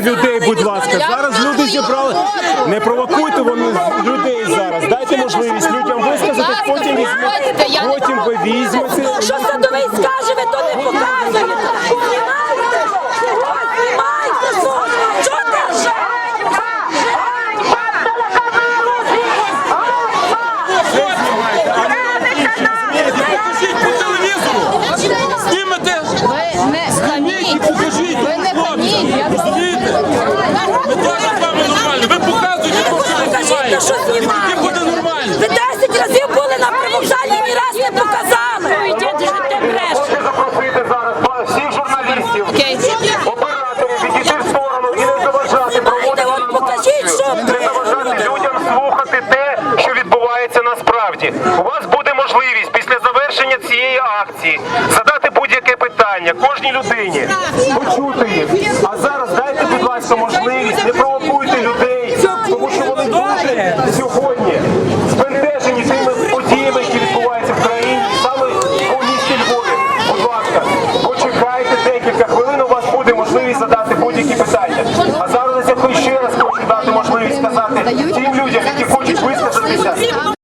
провокуйте людей, будь ласка. Зараз люди зібрали. Не провокуйте вони людей зараз. Дайте можливість людям висказати, потім візьмете. Потім ви візьмете. Що садовий скаже, ви то не показуєте. Знімете. Ви не хаміть. Покажіть. Ви не хаміть. Я Розумієте? Ми теж з вами нормально. Ви показуєте, то що не що нормально. Ви 10 разів були на привокзалі, ні раз не показали. Йдете, що ти бреш. Хочу запросити зараз всіх журналістів, операторів відійти в сторону і не заважати проводити покажіть, що не заважати людям слухати те, що відбувається насправді. У вас буде можливість після завершення цієї акції задати будь-яке питання кожній людині, почути їх. А зараз дайте, будь ласка, можливість будь-які питання. А зараз я ще раз хочу дати можливість сказати тим людям, які хочуть висказатися.